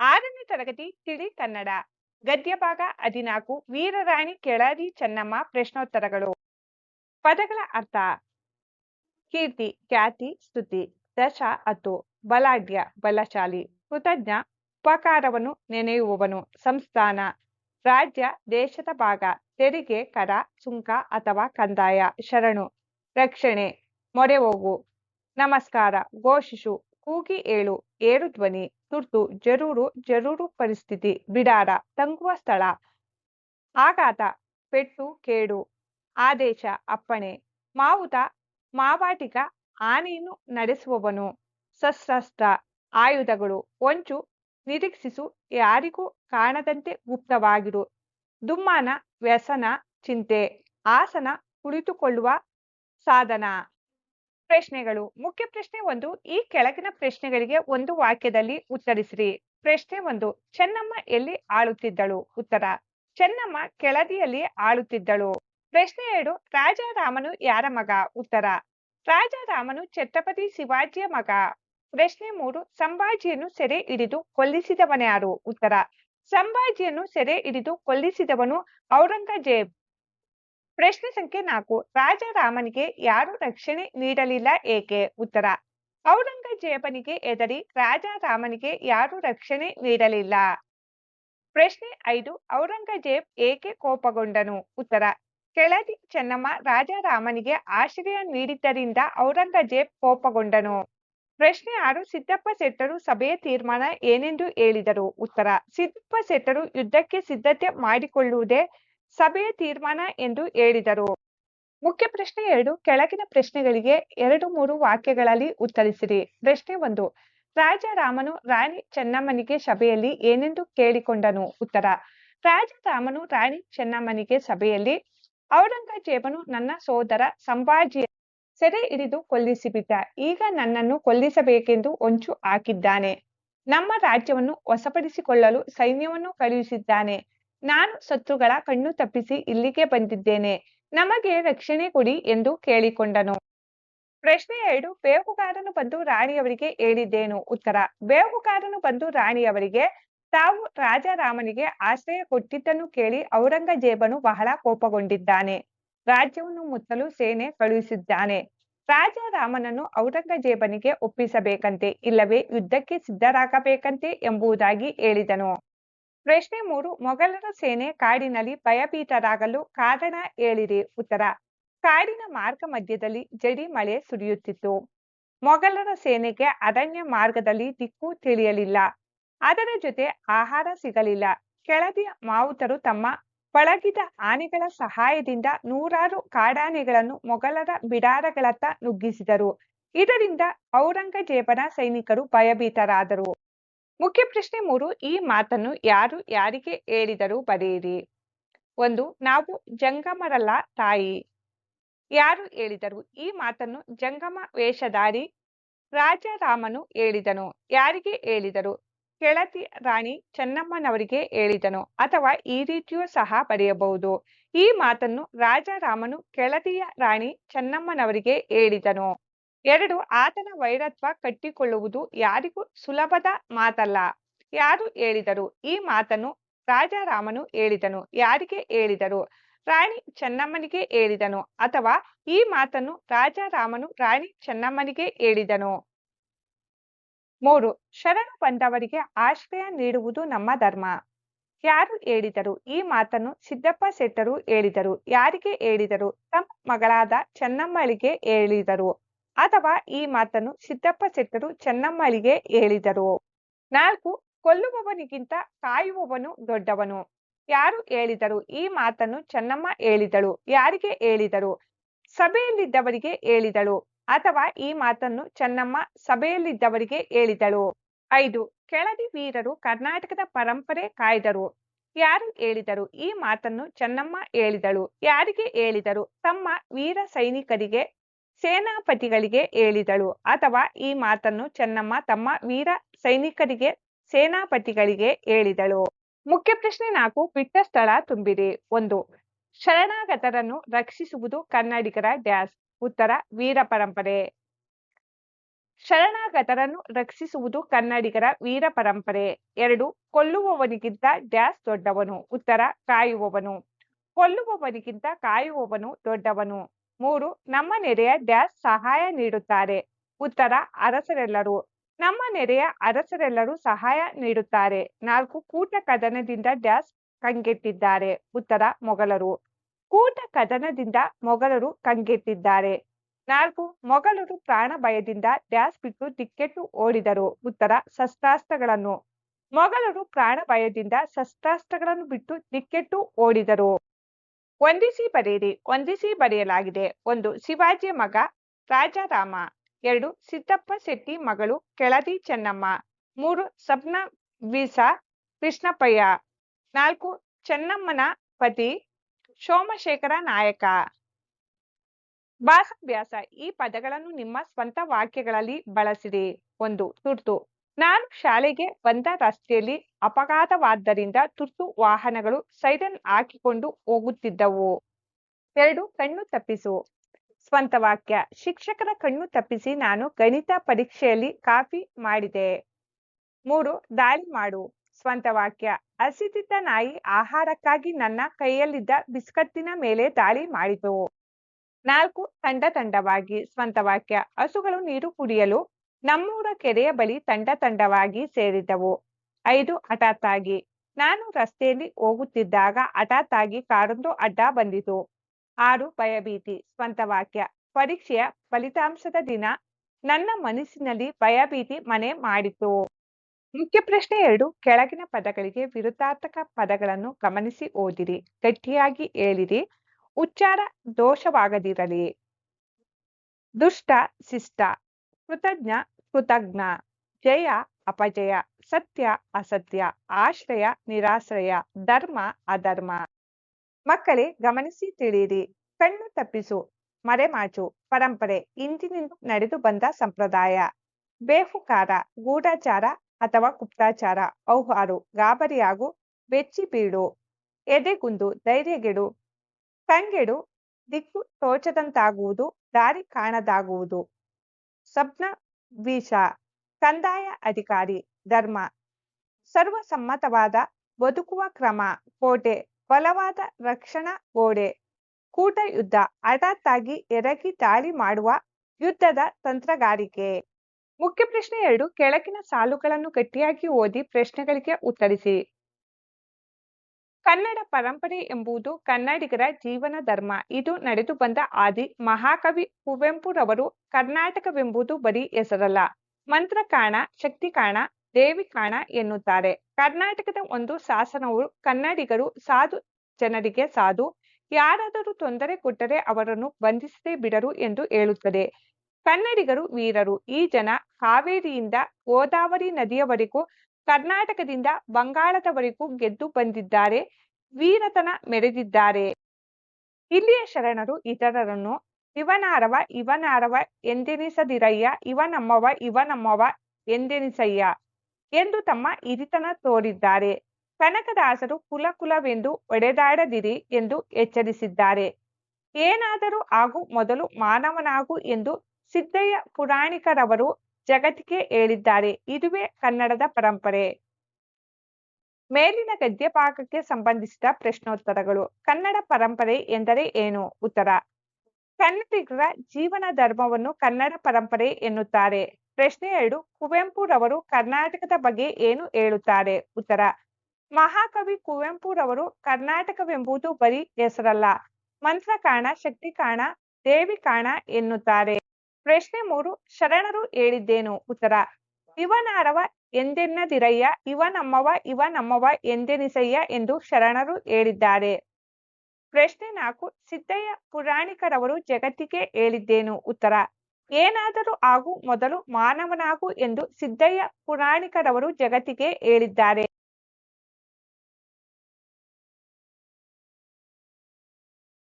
ಆರನೇ ತರಗತಿ ತಿಳಿ ಕನ್ನಡ. ಗದ್ಯ ಭಾಗ ಹದಿನಾಲ್ಕು, ವೀರರಾಣಿ ಕೆಳದಿ ಚೆನ್ನಮ್ಮ ಪ್ರಶ್ನೋತ್ತರಗಳು. ಪದಗಳ ಅರ್ಥ. ಕೀರ್ತಿ, ಖ್ಯಾತಿ, ಸ್ತುತಿ, ದಶ ಅತು ಬಲಾಢ್ಯ, ಬಲಶಾಲಿ, ಕೃತಜ್ಞ, ಉಪಕಾರವನ್ನು ನೆನೆಯುವವನು, ಸಂಸ್ಥಾನ. ರಾಜ್ಯ, ದೇಶದ ಭಾಗ, ತೆರಿಗೆ, ಕರ, ಸುಂಕ ಅಥವಾ ಕಂದಾಯ, ಶರಣು, ರಕ್ಷಣೆ, ಮೊರೆ ಹೋಗು. ನಮಸ್ಕಾರ, ಘೋಷಿಸು. ಕೂಗಿ ಏಳು, ಏರು ಧ್ವನಿ, ತುರ್ತು, ಜರೂರು ಜರೂರು ಪರಿಸ್ಥಿತಿ, ಬಿಡಾರ, ತಂಗುವ ಸ್ಥಳ. ಆಘಾತ, ಪೆಟ್ಟು, ಕೇಡು. ಆದೇಶ, ಅಪ್ಪಣೆ. ಮಾವುತ, ಮಾವಾಟಿಕ, ಆನೆಯನ್ನು ನಡೆಸುವವನು. ಸಶಸ್ತ್ರ, ಆಯುಧಗಳು. ಒಂಚು, ನಿರೀಕ್ಷಿಸು, ಯಾರಿಗೂ ಕಾಣದಂತೆ ಗುಪ್ತವಾಗಿರು ದುಮ್ಮಾನ, ವ್ಯಸನ, ಚಿಂತೆ. ಆಸನ, ಕುಳಿತುಕೊಳ್ಳುವ ಸಾಧನ. ಪ್ರಶ್ನೆಗಳು. ಮುಖ್ಯ ಪ್ರಶ್ನೆ ಒಂದು, ಈ ಕೆಳಗಿನ ಪ್ರಶ್ನೆಗಳಿಗೆ ಒಂದು ವಾಕ್ಯದಲ್ಲಿ ಉತ್ತರಿಸಿರಿ. ಪ್ರಶ್ನೆ ಒಂದು, ಚೆನ್ನಮ್ಮ ಎಲ್ಲಿ ಆಳುತ್ತಿದ್ದಳು? ಉತ್ತರ, ಚೆನ್ನಮ್ಮ ಕೆಳದಿಯಲ್ಲಿ ಆಳುತ್ತಿದ್ದಳು. ಪ್ರಶ್ನೆ ಎರಡು, ರಾಜಾರಾಮನು ಯಾರ ಮಗ? ಉತ್ತರ, ರಾಜಾರಾಮನು ಛತ್ರಪತಿ ಶಿವಾಜಿಯ ಮಗ. ಪ್ರಶ್ನೆ ಮೂರು, ಸಂಭಾಜಿಯನ್ನು ಸೆರೆ ಹಿಡಿದು ಕೊಲ್ಲಿಸಿದವನ್ಯಾರು? ಉತ್ತರ, ಸಂಭಾಜಿಯನ್ನು ಸೆರೆ ಹಿಡಿದು ಕೊಲ್ಲಿಸಿದವನು ಔರಂಗಜೇಬ್. ಪ್ರಶ್ನೆ ಸಂಖ್ಯೆ ನಾಲ್ಕು, ರಾಜರಾಮನಿಗೆ ಯಾರು ರಕ್ಷಣೆ ನೀಡಲಿಲ್ಲ ಏಕೆ? ಉತ್ತರ, ಔರಂಗಜೇಬನಿಗೆ ಎದರಿ ರಾಜಾರಾಮನಿಗೆ ಯಾರು ರಕ್ಷಣೆ ನೀಡಲಿಲ್ಲ. ಪ್ರಶ್ನೆ ಐದು, ಔರಂಗಜೇಬ್ ಏಕೆ ಕೋಪಗೊಂಡನು? ಉತ್ತರ, ಕೆಳದಿ ಚೆನ್ನಮ್ಮ ರಾಜಾರಾಮನಿಗೆ ಆಶ್ರಯ ನೀಡಿದ್ದರಿಂದ ಔರಂಗಜೇಬ್ ಕೋಪಗೊಂಡನು. ಪ್ರಶ್ನೆ ಆರು, ಸಿದ್ದಪ್ಪ ಶೆಟ್ಟರು ಸಭೆಯ ತೀರ್ಮಾನ ಏನೆಂದು ಹೇಳಿದರು? ಉತ್ತರ, ಸಿದ್ದಪ್ಪ ಶೆಟ್ಟರು ಯುದ್ಧಕ್ಕೆ ಸಿದ್ಧತೆ ಮಾಡಿಕೊಳ್ಳುವುದೇ ಸಭೆಯ ತೀರ್ಮಾನ ಎಂದು ಹೇಳಿದರು. ಮುಖ್ಯ ಪ್ರಶ್ನೆ ಎರಡು, ಕೆಳಗಿನ ಪ್ರಶ್ನೆಗಳಿಗೆ ಎರಡು ಮೂರು ವಾಕ್ಯಗಳಲ್ಲಿ ಉತ್ತರಿಸಿರಿ. ಪ್ರಶ್ನೆ ಒಂದು, ರಾಜಾರಾಮನು ರಾಣಿ ಚೆನ್ನಮ್ಮನಿಗೆ ಸಭೆಯಲ್ಲಿ ಏನೆಂದು ಕೇಳಿಕೊಂಡನು? ಉತ್ತರ, ರಾಜಾರಾಮನು ರಾಣಿ ಚೆನ್ನಮ್ಮನಿಗೆ ಸಭೆಯಲ್ಲಿ, ಔರಂಗಜೇಬನು ನನ್ನ ಸೋದರ ಸಂಭಾಜಿ ಸೆರೆ ಹಿಡಿದು ಕೊಲ್ಲಿಸಿಬಿಟ್ಟ. ಈಗ ನನ್ನನ್ನು ಕೊಲ್ಲಿಸಬೇಕೆಂದು ಹೊಂಚು ಹಾಕಿದ್ದಾನೆ. ನಮ್ಮ ರಾಜ್ಯವನ್ನು ವಶಪಡಿಸಿಕೊಳ್ಳಲು ಸೈನ್ಯವನ್ನು ಕಳುಹಿಸಿದ್ದಾನೆ. ನಾನು ಶತ್ರುಗಳ ಕಣ್ಣು ತಪ್ಪಿಸಿ ಇಲ್ಲಿಗೆ ಬಂದಿದ್ದೇನೆ. ನಮಗೆ ರಕ್ಷಣೆ ಕೊಡಿ ಎಂದು ಕೇಳಿಕೊಂಡನು. ಪ್ರಶ್ನೆ ಎರಡು, ಬೇಹುಗಾರನು ಬಂದು ರಾಣಿಯವರಿಗೆ ಹೇಳಿದ್ದೇನು? ಉತ್ತರ, ಬೇಹುಗಾರನು ಬಂದು ರಾಣಿಯವರಿಗೆ, ತಾವು ರಾಜಾರಾಮನಿಗೆ ಆಶ್ರಯ ಕೊಟ್ಟಿದ್ದನ್ನು ಕೇಳಿ ಔರಂಗಜೇಬನು ಬಹಳ ಕೋಪಗೊಂಡಿದ್ದಾನೆ. ರಾಜ್ಯವನ್ನು ಮುತ್ತಲು ಸೇನೆ ಕಳುಹಿಸಿದ್ದಾನೆ. ರಾಜಾರಾಮನನ್ನು ಔರಂಗಜೇಬನಿಗೆ ಒಪ್ಪಿಸಬೇಕಂತೆ, ಇಲ್ಲವೇ ಯುದ್ಧಕ್ಕೆ ಸಿದ್ಧರಾಗಬೇಕಂತೆ ಎಂಬುದಾಗಿ ಹೇಳಿದನು. ಪ್ರಶ್ನೆ ಮೂರು, ಮೊಘಲರ ಸೇನೆ ಕಾಡಿನಲ್ಲಿ ಭಯಭೀತರಾಗಲು ಕಾರಣ ಹೇಳಿರಿ. ಉತ್ತರ, ಕಾಡಿನ ಮಾರ್ಗ ಮಧ್ಯದಲ್ಲಿ ಜಡಿ ಮಳೆ ಸುರಿಯುತ್ತಿತ್ತು. ಮೊಘಲರ ಸೇನೆಗೆ ಅರಣ್ಯ ಮಾರ್ಗದಲ್ಲಿ ದಿಕ್ಕು ತಿಳಿಯಲಿಲ್ಲ. ಅದರ ಜೊತೆ ಆಹಾರ ಸಿಗಲಿಲ್ಲ. ಕೆಳದಿಯ ಮಾವುತರು ತಮ್ಮ ಪಳಗಿದ ಆನೆಗಳ ಸಹಾಯದಿಂದ ನೂರಾರು ಕಾಡಾನೆಗಳನ್ನು ಮೊಘಲರ ಬಿಡಾರಗಳತ್ತ ನುಗ್ಗಿಸಿದರು. ಇದರಿಂದ ಔರಂಗಜೇಬನ ಸೈನಿಕರು ಭಯಭೀತರಾದರು. ಮುಖ್ಯ ಪ್ರಶ್ನೆ ಮೂರು, ಈ ಮಾತನ್ನು ಯಾರು ಯಾರಿಗೆ ಹೇಳಿದರು ಬರೆಯಿರಿ. ಒಂದು, ನಾವು ಜಂಗಮರಲ್ಲ ತಾಯಿ. ಯಾರು ಹೇಳಿದರು? ಈ ಮಾತನ್ನು ಜಂಗಮ ವೇಷಧಾರಿ ರಾಜರಾಮನು ಹೇಳಿದನು. ಯಾರಿಗೆ ಹೇಳಿದರು? ಕೆಳತಿ ರಾಣಿ ಚೆನ್ನಮ್ಮನವರಿಗೆ ಹೇಳಿದನು. ಅಥವಾ ಈ ರೀತಿಯೂ ಸಹ ಬರೆಯಬಹುದು. ಈ ಮಾತನ್ನು ರಾಜರಾಮನು ಕೆಳದಿಯ ರಾಣಿ ಚೆನ್ನಮ್ಮನವರಿಗೆ ಹೇಳಿದನು. ಎರಡು ಆತನ ವೈರತ್ವ ಕಟ್ಟಿಕೊಳ್ಳುವುದು ಯಾರಿಗೂ ಸುಲಭದ ಮಾತಲ್ಲ. ಯಾರು ಹೇಳಿದರು? ಈ ಮಾತನ್ನು ರಾಜಾರಾಮನು ಹೇಳಿದನು. ಯಾರಿಗೆ ಹೇಳಿದರು? ರಾಣಿ ಚೆನ್ನಮ್ಮನಿಗೆ ಹೇಳಿದನು. ಅಥವಾ ಈ ಮಾತನ್ನು ರಾಜಾರಾಮನು ರಾಣಿ ಚೆನ್ನಮ್ಮನಿಗೆ ಹೇಳಿದನು. ಮೂರು, ಶರಣು ಬಂದವರಿಗೆ ಆಶ್ರಯ ನೀಡುವುದು ನಮ್ಮ ಧರ್ಮ. ಯಾರು ಹೇಳಿದರು? ಈ ಮಾತನ್ನು ಸಿದ್ದಪ್ಪ ಶೆಟ್ಟರು ಹೇಳಿದರು. ಯಾರಿಗೆ ಹೇಳಿದರು? ತಮ್ಮ ಮಗಳಾದ ಚೆನ್ನಮ್ಮಳಿಗೆ ಹೇಳಿದರು. ಅಥವಾ ಈ ಮಾತನ್ನು ಸಿದ್ದಪ್ಪ ಶೆಟ್ಟರು ಚೆನ್ನಮ್ಮಳಿಗೆ ಹೇಳಿದರು. ನಾಲ್ಕು, ಕೊಲ್ಲುವವನಿಗಿಂತ ಕಾಯುವವನು ದೊಡ್ಡವನು. ಯಾರು ಹೇಳಿದರು? ಈ ಮಾತನ್ನು ಚೆನ್ನಮ್ಮ ಹೇಳಿದಳು. ಯಾರಿಗೆ ಹೇಳಿದರು? ಸಭೆಯಲ್ಲಿದ್ದವರಿಗೆ ಹೇಳಿದಳು. ಅಥವಾ ಈ ಮಾತನ್ನು ಚೆನ್ನಮ್ಮ ಸಭೆಯಲ್ಲಿದ್ದವರಿಗೆ ಹೇಳಿದಳು. ಐದು, ಕೆಳದಿ ವೀರರು ಕರ್ನಾಟಕದ ಪರಂಪರೆ ಕಾಯ್ದರು. ಯಾರು ಹೇಳಿದರು? ಈ ಮಾತನ್ನು ಚೆನ್ನಮ್ಮ ಹೇಳಿದಳು. ಯಾರಿಗೆ ಹೇಳಿದರು? ತಮ್ಮ ವೀರ ಸೈನಿಕರಿಗೆ ಸೇನಾಪತಿಗಳಿಗೆ ಹೇಳಿದಳು. ಅಥವಾ ಈ ಮಾತನ್ನು ಚೆನ್ನಮ್ಮ ತಮ್ಮ ವೀರ ಸೈನಿಕರಿಗೆ, ಸೇನಾಪತಿಗಳಿಗೆ ಹೇಳಿದಳು. ಮುಖ್ಯ ಪ್ರಶ್ನೆ ನಾಲ್ಕು, ಬಿಟ್ಟ ಸ್ಥಳ ತುಂಬಿರಿ ಒಂದು, ಶರಣಾಗತರನ್ನು ರಕ್ಷಿಸುವುದು ಕನ್ನಡಿಗರ ಡ್ಯಾಸ್ ಉತ್ತರ, ವೀರ ಪರಂಪರೆ. ಶರಣಾಗತರನ್ನು ರಕ್ಷಿಸುವುದು ಕನ್ನಡಿಗರ ವೀರ ಪರಂಪರೆ. ಎರಡು, ಕೊಲ್ಲುವವನಿಗಿಂತ ಡ್ಯಾಸ್ ದೊಡ್ಡವನು. ಉತ್ತರ, ಕಾಯುವವನು. ಕೊಲ್ಲುವವನಿಗಿಂತ ಕಾಯುವವನು ದೊಡ್ಡವನು. ಮೂರು, ನಮ್ಮ ನೆರೆಯ ಡ್ಯಾಸ್ ಸಹಾಯ ನೀಡುತ್ತಾರೆ. ಉತ್ತರ, ಅರಸರೆಲ್ಲರೂ. ನಮ್ಮ ನೆರೆಯ ಅರಸರೆಲ್ಲರೂ ಸಹಾಯ ನೀಡುತ್ತಾರೆ. ನಾಲ್ಕು, ಕೂಟ ಕದನದಿಂದ ಡ್ಯಾಸ್ ಕಂಗೆಟ್ಟಿದ್ದಾರೆ. ಉತ್ತರ, ಮೊಘಲರು. ಕೂಟ ಕದನದಿಂದ ಮೊಘಲರು ಕಂಗೆಟ್ಟಿದ್ದಾರೆ. ನಾಲ್ಕು, ಮೊಘಲರು ಪ್ರಾಣ ಭಯದಿಂದ ಡ್ಯಾಸ್ ಬಿಟ್ಟು ದಿಕ್ಕೆಟ್ಟು ಓಡಿದರು. ಉತ್ತರ, ಶಸ್ತ್ರಾಸ್ತ್ರಗಳನ್ನು. ಮೊಘಲರು ಪ್ರಾಣ ಭಯದಿಂದ ಶಸ್ತ್ರಾಸ್ತ್ರಗಳನ್ನು ಬಿಟ್ಟು ದಿಕ್ಕೆಟ್ಟು ಓಡಿದರು. ಹೊಂದಿಸಿ ಬರೆಯಿರಿ ವಂದಿಸಿ ಬರೆಯಲಾಗಿದೆ. ಒಂದು, ಶಿವಾಜಿಯ ಮಗ ರಾಜಾರಾಮ. ಎರಡು, ಸಿದ್ದಪ್ಪ ಶೆಟ್ಟಿ ಮಗಳು ಕೆಳದಿ ಚೆನ್ನಮ್ಮ. ಮೂರು, ಸಬ್ನ ವೀಸ ಕೃಷ್ಣಪ್ಪಯ್ಯ. ನಾಲ್ಕು, ಚೆನ್ನಮ್ಮನ ಪತಿ ಸೋಮಶೇಖರ ನಾಯಕ. ಭಾಷಾಭ್ಯಾಸ ಈ ಪದಗಳನ್ನು ನಿಮ್ಮ ಸ್ವಂತ ವಾಕ್ಯಗಳಲ್ಲಿ ಬಳಸಿರಿ. ಒಂದು, ತುರ್ತು. ನಾನು ಶಾಲೆಗೆ ಬಂದ ರಸ್ತೆಯಲ್ಲಿ ಅಪಘಾತವಾದ್ದರಿಂದ ತುರ್ತು ವಾಹನಗಳು ಸೈರನ್ ಹಾಕಿಕೊಂಡು ಹೋಗುತ್ತಿದ್ದವು. ಎರಡು ಕಣ್ಣು ತಪ್ಪಿಸು. ಸ್ವಂತ ವಾಕ್ಯ. ಶಿಕ್ಷಕರ ಕಣ್ಣು ತಪ್ಪಿಸಿ ನಾನು ಗಣಿತ ಪರೀಕ್ಷೆಯಲ್ಲಿ ಕಾಪಿ ಮಾಡಿದೆ. ಮೂರು, ದಾಳಿ ಮಾಡು. ಸ್ವಂತ ವಾಕ್ಯ. ಹಸಿದಿದ್ದ ನಾಯಿ ಆಹಾರಕ್ಕಾಗಿ ನನ್ನ ಕೈಯಲ್ಲಿದ್ದ ಬಿಸ್ಕತ್ತಿನ ಮೇಲೆ ದಾಳಿ ಮಾಡಿತು. ನಾಲ್ಕು, ತಂಡ ತಂಡವಾಗಿ. ಸ್ವಂತ ವಾಕ್ಯ. ಹಸುಗಳು ನೀರು ಕುಡಿಯಲು ನಮ್ಮೂರ ಕೆರೆಯ ಬಳಿ ತಂಡ ತಂಡವಾಗಿ ಸೇರಿದವು ಐದು ಆಗಿ ನಾನು ರಸ್ತೆಯಲ್ಲಿ ಹೋಗುತ್ತಿದ್ದಾಗ ಹಠಾತ್ತಾಗಿ ಕಾರೊಂದು ಅಡ್ಡ ಬಂದಿತು. ಆರು ಭಯಭೀತಿ, ಸ್ವಂತ ವಾಕ್ಯ. ಪರೀಕ್ಷೆಯ ಫಲಿತಾಂಶದ ದಿನ. ನನ್ನ ಮನಸ್ಸಿನಲ್ಲಿ ಭಯಭೀತಿ ಮನೆ ಮಾಡಿತು ಮುಖ್ಯ ಪ್ರಶ್ನೆ ಎರಡು. ಕೆಳಗಿನ ಪದಗಳಿಗೆ ವಿರುದ್ಧಾರ್ಥಕ ಪದಗಳನ್ನು ಗಮನಿಸಿ ಓದಿರಿ. ಗಟ್ಟಿಯಾಗಿ ಹೇಳಿರಿ. ಉಚ್ಚಾರ ದೋಷವಾಗದಿರಲಿ. ದುಷ್ಟ, ಶಿಷ್ಟ. ಕೃತಜ್ಞ ಕೃತಜ್ಞ. ಜಯ, ಅಪಜಯ. ಸತ್ಯ, ಅಸತ್ಯ. ಆಶ್ರಯ, ನಿರಾಶ್ರಯ. ಧರ್ಮ, ಅಧರ್ಮ. ಮಕ್ಕಳೇ, ಗಮನಿಸಿ ತಿಳಿಯಿರಿ. ಕಣ್ಣು ತಪ್ಪಿಸು, ಮರೆಮಾಚು. ಪರಂಪರೆ, ಇಂದಿನಿಂದ ನಡೆದು ಬಂದ ಸಂಪ್ರದಾಯ. ಬೇಹುಕಾರ, ಗೂಢಾಚಾರ ಅಥವಾ ಗುಪ್ತಾಚಾರ. ಔಹಾರು, ಗಾಬರಿಯಾಗು, ಬೆಚ್ಚಿ ಬೀಡು ಎದೆಗುಂದು, ಧೈರ್ಯಗೆಡು. ಕಂಗೆಡು, ದಿಕ್ಕು ತೋಚದಂತಾಗುವುದು, ದಾರಿ ಕಾಣದಾಗುವುದು. ಸಬ್ನ ವೀಷ, ಕಂದಾಯ ಅಧಿಕಾರಿ, ಧರ್ಮ. ಸರ್ವಸಮ್ಮತವಾದ ಬದುಕುವ ಕ್ರಮ, ಕೋಟೆ, ಬಲವಾದ ರಕ್ಷಣಾ ಗೋಡೆ. ಕೂಟ ಯುದ್ಧ, ಹಠಾತ್ತಾಗಿ ಎರಗಿ ದಾಳಿ ಮಾಡುವ ಯುದ್ಧದ ತಂತ್ರಗಾರಿಕೆ. ಮುಖ್ಯ ಪ್ರಶ್ನೆ ಎರಡು, ಕೆಳಗಿನ ಸಾಲುಗಳನ್ನು ಗಟ್ಟಿಯಾಗಿ ಓದಿ ಪ್ರಶ್ನೆಗಳಿಗೆ ಉತ್ತರಿಸಿ. ಕನ್ನಡ ಪರಂಪರೆ ಎಂಬುದು ಕನ್ನಡಿಗರ ಜೀವನ ಧರ್ಮ. ಇದು ನಡೆದು ಬಂದ ಆದಿ ಮಹಾಕವಿ ಕುವೆಂಪುರವರು ಕರ್ನಾಟಕವೆಂಬುದು ಬರೀ ಹೆಸರಲ್ಲ. ಮಂತ್ರ ಶಕ್ತಿಕಾಣ ಶಕ್ತಿ ಕಾಣ, ದೇವಿ ಕಾಣ ಎನ್ನುತ್ತಾರೆ. ಕರ್ನಾಟಕದ ಒಂದು ಶಾಸನವು ಕನ್ನಡಿಗರು ಸಾಧು ಜನರಿಗೆ ಸಾಧು, ಯಾರಾದರೂ ತೊಂದರೆ ಕೊಟ್ಟರೆ ಅವರನ್ನು ಬಂಧಿಸದೆ ಬಿಡರು ಎಂದು ಹೇಳುತ್ತದೆ. ಕನ್ನಡಿಗರು ವೀರರು. ಈ ಜನ ಕಾವೇರಿಯಿಂದ ಗೋದಾವರಿ ನದಿಯವರೆಗೂ ಕರ್ನಾಟಕದಿಂದ ಬಂಗಾಳದವರೆಗೂ ಗೆದ್ದು ಬಂದಿದ್ದಾರೆ. ವೀರತನ ಮೆರೆದಿದ್ದಾರೆ. ಇಲ್ಲಿಯ ಶರಣರು ಇತರರನ್ನು, ಇವನಾರವ ಇವನಾರವ ಎಂದೆನಿಸದಿರಯ್ಯ, ಇವನಮ್ಮವ ಇವನಮ್ಮವ ಎಂದೆನಿಸಯ್ಯ ಎಂದು ತಮ್ಮ ಹಿರಿತನ ತೋರಿದ್ದಾರೆ. ಕನಕದಾಸರು ಕುಲ ಕುಲವೆಂದು ಒಡೆದಾಡದಿರಿ ಎಂದು ಎಚ್ಚರಿಸಿದ್ದಾರೆ. ಏನಾದರೂ ಆಗು ಮೊದಲು ಮಾನವನಾಗು ಎಂದು ಸಿದ್ದಯ್ಯ ಪುರಾಣಿಕರವರು ಜಗತ್ತಿಗೆ ಹೇಳಿದ್ದಾರೆ. ಇದುವೇ ಕನ್ನಡದ ಪರಂಪರೆ. ಮೇಲಿನ ಗದ್ಯ ಭಾಗಕ್ಕೆ ಸಂಬಂಧಿಸಿದ ಪ್ರಶ್ನೋತ್ತರಗಳು. ಕನ್ನಡ ಪರಂಪರೆ ಎಂದರೆ ಏನು? ಉತ್ತರ. ಕನ್ನಡಿಗರ ಜೀವನ ಧರ್ಮವನ್ನು ಕನ್ನಡ ಪರಂಪರೆ ಎನ್ನುತ್ತಾರೆ. ಪ್ರಶ್ನೆ ಎರಡು, ಕುವೆಂಪುರವರು ಕರ್ನಾಟಕದ ಬಗ್ಗೆ ಏನು ಹೇಳುತ್ತಾರೆ? ಉತ್ತರ. ಮಹಾಕವಿ ಕುವೆಂಪುರವರು ಕರ್ನಾಟಕವೆಂಬುದು ಬರೀ ಹೆಸರಲ್ಲ. ಮಂತ್ರ ಕಾಣ, ಶಕ್ತಿ ಕಾಣ, ದೇವಿ ಕಾಣ ಎನ್ನುತ್ತಾರೆ. ಪ್ರಶ್ನೆ ಮೂರು, ಶರಣರು ಹೇಳಿದ್ದೇನು? ಉತ್ತರ. ಇವನಾರವ ಎಂದೆನ್ನದಿರಯ್ಯ? ಇವ ನಮ್ಮವ ಇವ ನಮ್ಮವ ಎಂದೆನಿಸಯ್ಯ? ಎಂದು ಶರಣರು ಹೇಳಿದ್ದಾರೆ. ಪ್ರಶ್ನೆ ನಾಲ್ಕು ಸಿದ್ದಯ್ಯ ಪುರಾಣಿಕರವರು ಜಗತ್ತಿಗೆ ಹೇಳಿದ್ದೇನು? ಉತ್ತರ, ಏನಾದರೂ ಆಗು, ಮೊದಲು ಮಾನವನಾಗು ಎಂದು ಸಿದ್ದಯ್ಯ ಪುರಾಣಿಕರವರು ಜಗತ್ತಿಗೆ ಹೇಳಿದ್ದಾರೆ.